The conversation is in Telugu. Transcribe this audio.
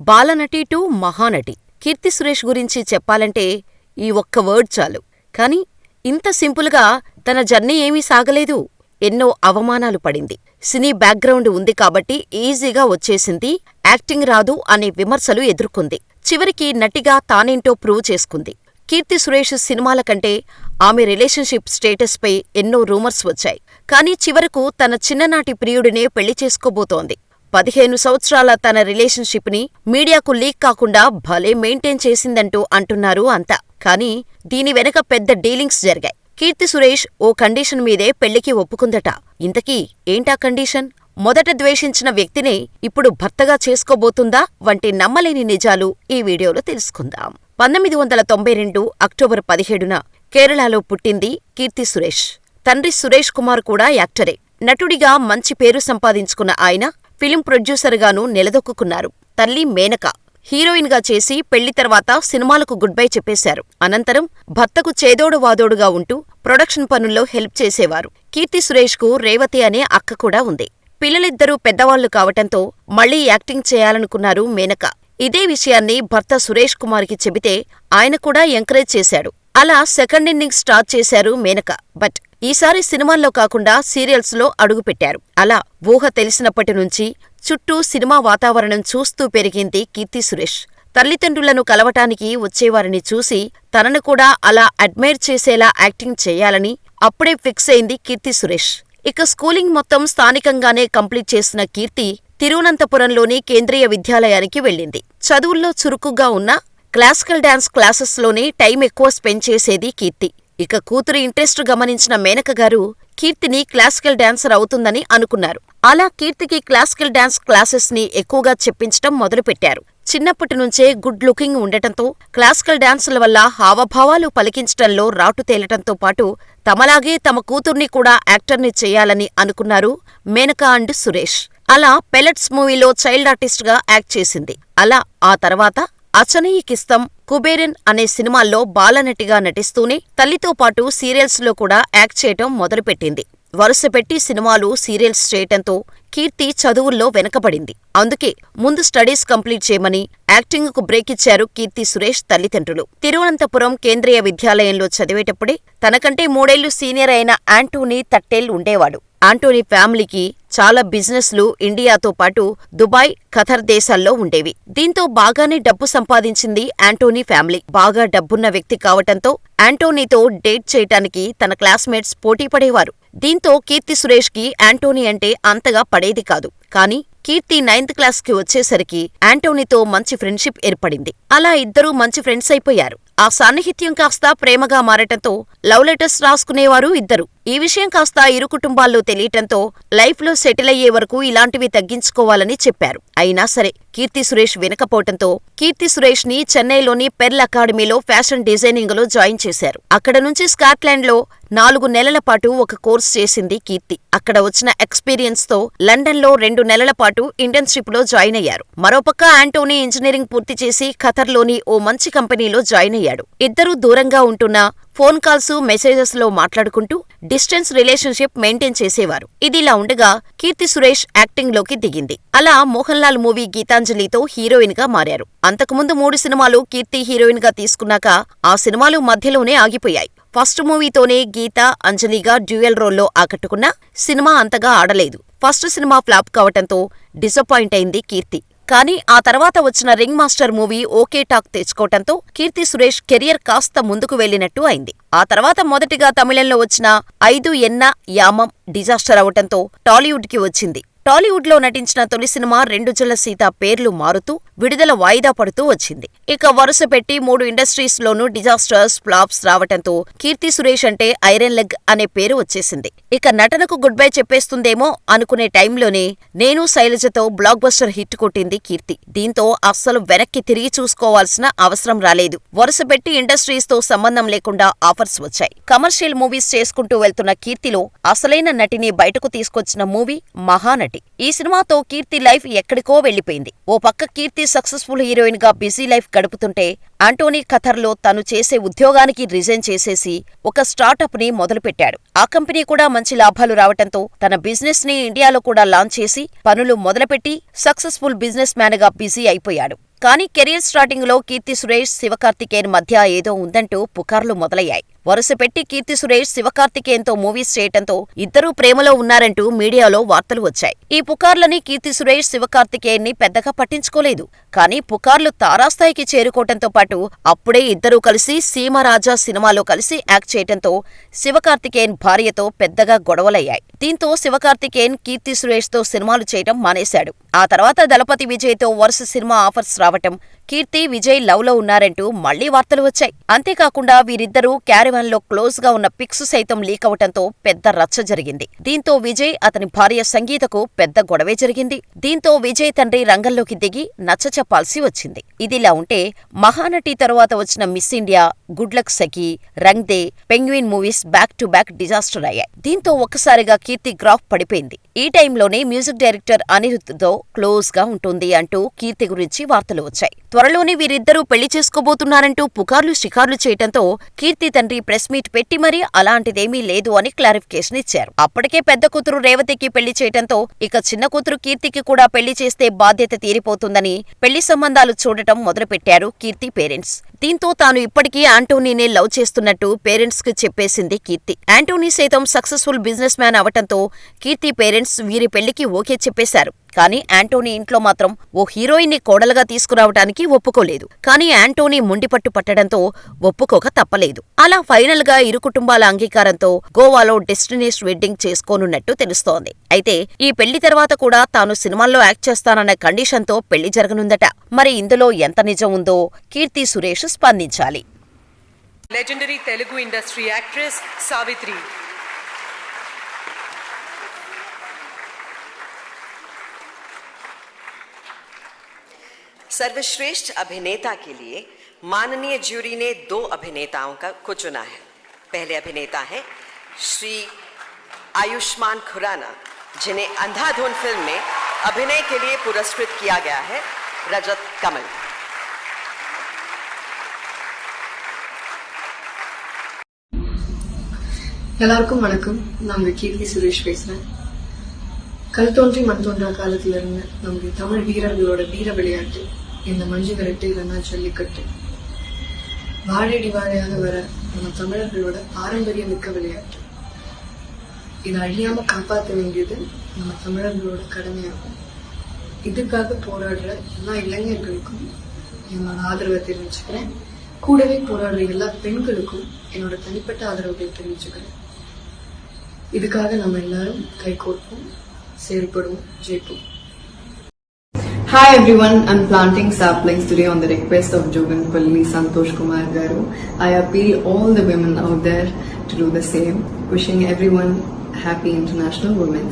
బాలనటి టు మహానటి కీర్తి సురేష్ గురించి చెప్పాలంటే ఈ ఒక్క వర్డ్ చాలు. కానీ ఇంత సింపుల్గా తన జర్నీ ఏమీ సాగలేదు. ఎన్నో అవమానాలు పడింది. సినీ బ్యాక్గ్రౌండ్ ఉంది కాబట్టి ఈజీగా వచ్చేసింది, యాక్టింగ్ రాదు అనే విమర్శలు ఎదుర్కొంది. చివరికి నటిగా తానేంటో ప్రూవ్ చేసుకుంది. కీర్తి సురేష్ సినిమాల కంటే ఆమె రిలేషన్షిప్ స్టేటస్పై ఎన్నో రూమర్స్ వచ్చాయి. కానీ చివరకు తన చిన్ననాటి ప్రియుడినే పెళ్ళి చేసుకోబోతోంది. పదిహేను సంవత్సరాల తన రిలేషన్షిప్ని మీడియాకు లీక్ కాకుండా భలే మెయింటైన్ చేసిందంటూ అంటున్నారు అంతా. కానీ దీని వెనక పెద్ద డీలింగ్స్ జరిగాయి. కీర్తి సురేష్ ఓ కండిషన్ మీదే పెళ్ళికి ఒప్పుకుందట. ఇంతకీ ఏంటా కండిషన్? మొదట ద్వేషించిన వ్యక్తినే ఇప్పుడు భర్తగా చేసుకోబోతుందా వంటి నమ్మలేని నిజాలు ఈ వీడియోలో తెలుసుకుందాం. పంతొమ్మిది వందల తొంభై రెండు అక్టోబర్ పదిహేడున కేరళలో పుట్టింది కీర్తి సురేష్. తండ్రి సురేష్ కుమార్ కూడా యాక్టరే. నటుడిగా మంచి పేరు సంపాదించుకున్న ఆయన ఫిల్మ్ ప్రొడ్యూసర్గానూ నిలదొక్కుకున్నారు. తల్లి మేనక. హీరోయిన్గా చేసి పెళ్ళి తర్వాత సినిమాలకు గుడ్ బై చెప్పేశారు. అనంతరం భర్తకు చేదోడు వాదోడుగా ఉంటూ ప్రొడక్షన్ పనుల్లో హెల్ప్ చేసేవారు. కీర్తి సురేష్కు రేవతి అనే అక్క కూడా ఉంది. పిల్లలిద్దరూ పెద్దవాళ్ళు కావటంతో మళ్ళీ యాక్టింగ్ చేయాలనుకున్నారు మేనక. ఇదే విషయాన్ని భర్త సురేష్ కుమార్కి చెబితే ఆయన కూడా ఎంకరేజ్ చేశాడు. అలా సెకండ్ ఇన్నింగ్స్ స్టార్ట్ చేశారు మేనక. బట్ ఈసారి సినిమాల్లో కాకుండా సీరియల్స్లో అడుగుపెట్టారు. అలా ఊహ తెలిసినప్పటి నుంచి చుట్టూ సినిమా వాతావరణం చూస్తూ పెరిగింది కీర్తి సురేష్. తల్లిదండ్రులను కలవటానికి వచ్చేవారిని చూసి తనను కూడా అలా అడ్మైర్ చేసేలా యాక్టింగ్ చేయాలని అప్పుడే ఫిక్స్ అయింది కీర్తి సురేష్. ఇక స్కూలింగ్ మొత్తం స్థానికంగానే కంప్లీట్ చేసిన కీర్తి తిరువనంతపురంలోని కేంద్రీయ విద్యాలయానికి వెళ్ళింది. చదువుల్లో చురుకుగా ఉన్న క్లాసికల్ డాన్స్ క్లాసెస్లోనే టైం ఎక్కువ స్పెండ్ చేసేది కీర్తి. ఇక కూతురి ఇంట్రెస్ట్ గమనించిన మేనకగారు కీర్తిని క్లాసికల్ డాన్సర్ అవుతుందని అనుకున్నారు. అలా కీర్తికి క్లాసికల్ డాన్స్ క్లాసెస్ని ఎక్కువగా చెప్పించటం మొదలుపెట్టారు. చిన్నప్పటి నుంచే గుడ్ లుకింగ్ ఉండటంతో క్లాసికల్ డాన్సుల వల్ల హావభావాలు పలికించటంలో రాటు తేలటంతో పాటు తమలాగే తమ కూతుర్ని కూడా యాక్టర్ని చెయ్యాలని అనుకున్నారు మేనక అండ్ సురేష్. అలా పెలెట్స్ మూవీలో చైల్డ్ ఆర్టిస్ట్గా యాక్ట్ చేసింది. అలా ఆ తర్వాత అచనయికిస్తం, కుబేరన్ అనే సినిమాల్లో బాలనటిగా నటిస్తూనే తల్లితో పాటు సీరియల్స్లో కూడా యాక్ట్ చేయటం మొదలుపెట్టింది. వరుసపెట్టి సినిమాలు, సీరియల్స్ చేయటంతో కీర్తి చదువుల్లో వెనకబడింది. అందుకే ముందు స్టడీస్ కంప్లీట్ చేయమని యాక్టింగ్కు బ్రేక్ ఇచ్చారు కీర్తి సురేష్ తల్లిదండ్రులు. తిరువనంతపురం కేంద్రీయ విద్యాలయంలో చదివేటప్పుడే తనకంటే మూడేళ్ళు సీనియర్ అయిన ఆంటోనీ తట్టేల్ ఉండేవాడు. ఆంటోనీ ఫ్యామిలీకి చాలా బిజినెస్లు ఇండియాతో పాటు దుబాయ్, ఖతర్ దేశాల్లో ఉండేవి. దీంతో బాగానే డబ్బు సంపాదించింది ఆంటోనీ ఫ్యామిలీ. బాగా డబ్బున్న వ్యక్తి కావటంతో ఆంటోనీతో డేట్ చేయటానికి తన క్లాస్మేట్స్ పోటీపడేవారు. దీంతో కీర్తి సురేష్కి ఆంటోనీ అంటే అంతగా పడేది కాదు. కానీ కీర్తి నైన్త్ క్లాస్కి వచ్చేసరికి ఆంటోనీతో మంచి ఫ్రెండ్షిప్ ఏర్పడింది. అలా ఇద్దరూ మంచి ఫ్రెండ్స్ అయిపోయారు. ఆ సాన్నిహిత్యం కాస్త ప్రేమగా మారటంతో లవ్ లెటర్స్ రాసుకునేవారు ఇద్దరు. ఈ విషయం కాస్త ఇరు కుటుంబాల్లో తెలియటంతో లైఫ్లో సెటిల్ అయ్యే వరకు ఇలాంటివి తగ్గించుకోవాలని చెప్పారు. అయినా సరే కీర్తి సురేష్ వినకపోవటంతో కీర్తి సురేష్ని చెన్నైలోని పెర్ల్ అకాడమీలో ఫ్యాషన్ డిజైనింగ్లో జాయిన్ చేశారు. అక్కడ నుంచి స్కాట్లాండ్లో నాలుగు నెలల పాటు ఒక కోర్స్ చేసింది కీర్తి. అక్కడ వచ్చిన ఎక్స్పీరియన్స్తో రెండు నెలల పాటు ఇంటర్న్షిప్లో జాయిన్ అయ్యారు. మరోపక్క ఆంటోనీ ఇంజనీరింగ్ పూర్తి చేసి ఖతర్లోని ఓ మంచి కంపెనీలో జాయిన్ అయ్యాడు. ఇద్దరూ దూరంగా ఉంటున్నా ఫోన్ కాల్స్, మెసేజెస్లో మాట్లాడుకుంటూ డిస్టెన్స్ రిలేషన్షిప్ మెయింటైన్ చేసేవారు. ఇదిలా ఉండగా కీర్తి సురేష్ యాక్టింగ్లోకి దిగింది. అలా మోహన్ లాల్ మూవీ గీతాంజలితో హీరోయిన్గా మారారు. అంతకుముందు మూడు సినిమాలు కీర్తి హీరోయిన్గా తీసుకున్నాక ఆ సినిమాలు మధ్యలోనే ఆగిపోయాయి. ఫస్ట్ మూవీతోనే గీత, అంజలిగా డ్యూయల్ రోల్లో ఆకట్టుకున్నా సినిమా అంతగా ఆడలేదు. ఫస్ట్ సినిమా ఫ్లాప్ కావటంతో డిసప్పాయింట్ అయింది కీర్తి. కానీ ఆ తర్వాత వచ్చిన ring master movie okay talk తెచ్చుకోవటంతో Keerthy Suresh career కాస్త ముందుకు వెళ్ళినట్టు అయింది. ఆ తర్వాత మొదటిగా తమిళంలో వచ్చిన ఐదు ఎన్న యామం డిజాస్టర్ అవటంతో టాలీవుడ్కి వచ్చింది. టాలీవుడ్లో నటించిన తొలి సినిమా రెండు జల సీత పేర్లు మారుతూ విడుదల వాయిదా పడుతూ వచ్చింది. ఇక వరుస పెట్టి మూడు ఇండస్ట్రీస్ లోనూ డిజాస్టర్స్, ఫ్లాప్స్ రావటంతో కీర్తి సురేష్ అంటే ఐరన్ లెగ్ అనే పేరు వచ్చేసింది. ఇక నటనకు గుడ్ బై చెప్పేస్తుందేమో అనుకునే టైంలోనే నేను శైలజతో బ్లాక్ బస్టర్ హిట్ కొట్టింది కీర్తి. దీంతో అస్సలు వెనక్కి తిరిగి చూసుకోవాల్సిన అవసరం రాలేదు. వరుస పెట్టి ఇండస్ట్రీస్తో సంబంధం లేకుండా ఆఫర్స్ వచ్చాయి. కమర్షియల్ మూవీస్ చేసుకుంటూ వెళ్తున్న కీర్తిలో అసలైన నటిని బయటకు తీసుకొచ్చిన మూవీ మహానటి. కీర్తి ఈ సినిమాతో కీర్తి లైఫ్ ఎక్కడికో వెళ్ళిపోయింది ఓ పక్క కీర్తి సక్సెస్ఫుల్ హీరోయిన్గా బిజీ లైఫ్ గడుపుతుంటే ఆంటోనీ ఖతర్లో తను చేసే ఉద్యోగానికి రిజైన్ చేసేసి ఒక స్టార్టప్ని మొదలుపెట్టాడు. ఆ కంపెనీ కూడా మంచి లాభాలు రావటంతో తన బిజినెస్ని ఇండియాలో కూడా లాంచ్ చేసి పనులు మొదలుపెట్టి సక్సెస్ఫుల్ బిజినెస్ మ్యాన్గా బిజీ అయిపోయాడు. కానీ కెరీర్ స్టార్టింగ్లో కీర్తి సురేష్ శివకార్తికేయన్ మధ్య ఏదో ఉందంటూ పుకార్లు మొదలయ్యాయి. వరుసపెట్టి కీర్తి సురేష్ శివకార్తికేయంతో మూవీస్ చేయటంతో ఇద్దరూ ప్రేమలో ఉన్నారంటూ మీడియాలో వార్తలు వచ్చాయి. ఈ పుకార్లని కీర్తి సురేష్ శివకార్తికేయన్ని పెద్దగా పట్టించుకోలేదు. కానీ పుకార్లు తారాస్థాయికి చేరుకోవటంతో పాటు అప్పుడే ఇద్దరూ కలిసి సీమరాజా సినిమాలో కలిసి యాక్ట్ చేయటంతో శివకార్తికేయన్ భార్యతో పెద్దగా గొడవలయ్యాయి. దీంతో శివకార్తికేయన్ కీర్తి సురేష్తో సినిమాలు చేయటం మానేశాడు. ఆ తర్వాత దళపతి విజయ్తో వరుస సినిమా ఆఫర్స్ రావటం కీర్తి విజయ్ లవ్లో ఉన్నారంటూ మళ్ళీ వార్తలు వచ్చాయి. అంతేకాకుండా వీరిద్దరూ క్యారివాన్ క్లోజ్గా క్లోజ్గా ఉన్న పిక్స్ సైతం లీక్ అవటంతో పెద్ద రచ్చ జరిగింది. దీంతో విజయ్ అతని భార్య సంగీతకు పెద్ద గొడవే జరిగింది. దీంతో విజయ్ తండ్రి రంగంలోకి దిగి నచ్చ చెప్పాల్సి వచ్చింది. ఇదిలా ఉంటే మహానటి తరువాత వచ్చిన Miss India good luck Sakhi Rang De Penguin movies back to back disaster అయ్యాయి. దీంతో ఒక్కసారిగా కీర్తి గ్రాఫ్ పడిపోయింది. ఈ టైంలోనే మ్యూజిక్ డైరెక్టర్ అనిరుద్ధ్తో క్లోజ్గా ఉంటుంది అంటూ కీర్తి గురించి వార్తలు వచ్చాయి. త్వరలోనే వీరిద్దరూ పెళ్ళి చేసుకోబోతున్నారంటూ పుకార్లు షికార్లు చేయటంతో కీర్తి తండ్రి ప్రెస్ మీట్ పెట్టి మరీ అలాంటిదేమీ లేదు అని క్లారిఫికేషన్ ఇచ్చారు. అప్పటికే పెద్ద కూతురు రేవతికి పెళ్ళి చేయటంతో ఇక చిన్న కూతురు కీర్తికి కూడా పెళ్ళి చేస్తే బాధ్యత తీరిపోతుందని పెళ్ళి సంబంధాలు చూడటం మొదలుపెట్టారు కీర్తి పేరెంట్స్. దీంతో తాను ఇప్పటికీ ఆంటోనీనే లవ్ చేస్తున్నట్టు పేరెంట్స్కు చెప్పేసింది కీర్తి. ఆంటోనీ సైతం సక్సెస్ఫుల్ బిజినెస్ మ్యాన్ అవటంతో కీర్తి పేరెంట్స్ వీరి పెళ్ళికి ఓకే చెప్పేశారు. కానీ ఆంటోనీ ఇంట్లో మాత్రం ఓ హీరోయిన్ని కోడలుగా తీసుకురావటానికి ఒప్పుకోలేదు. కానీ యాంటోనీ ముండిపట్టు పట్టడంతో ఒప్పుకోక తప్పలేదు. అలా ఫైనల్గా ఇరు కుటుంబాల అంగీకారంతో గోవాలో డెస్టినేషన్ వెడ్డింగ్ చేసుకోనున్నట్టు తెలుస్తోంది. అయితే ఈ పెళ్ళి తర్వాత కూడా తాను సినిమాల్లో యాక్ట్ చేస్తానన్న కండిషన్తో పెళ్ళి జరగనుందట. మరి ఇందులో ఎంత నిజం ఉందో కీర్తి సురేష్ స్పందించాలి. Legendary Telugu industry actress Savitri सर्वश्रेष्ठ अभिनेता के लिए माननीय ज्यूरी ने दो अभिनेताओं का को चुना है पहले अभिनेता हैं श्री आयुष्मान खुराना जिन्हें अंधाधुन फिल्म में अभिनय के लिए पुरस्कृत किया गया है रजत कमल எல்லாருக்கும் வணக்கம் நான் உங்க கீர்த்தி சுரேஷ் பேசுறேன் கல் தோன்றி மண் தோன்றா காலத்துல இருந்து நம்முடைய தமிழ் வீரர்களோட வீர விளையாட்டு இந்த மஞ்சு விரட்டு இல்லைன்னா ஜல்லிக்கட்டு வாழடி வாழையாக வர நம்ம தமிழர்களோட பாரம்பரிய மிக்க விளையாட்டு. இதை அழியாம காப்பாற்ற வேண்டியது நம்ம தமிழர்களோட கடமையாகும். இதுக்காக போராடுற எல்லா இளைஞர்களுக்கும் என்னோட ஆதரவை தெரிவிச்சுக்கிறேன். கூடவே போராடுற எல்லா பெண்களுக்கும் என்னோட தனிப்பட்ட ஆதரவுகளை தெரிவிச்சுக்கிறேன். இதுக்காக நம்ம எல்லாரும் கைகோர்ப்போம் செயல்படுவோம் ஜெயிப்போம். Hi everyone, I'm planting saplings today on the request of Jogan Palli Santosh Kumar Garu. I appeal all the women out there to do the same. Wishing everyone happy International Women's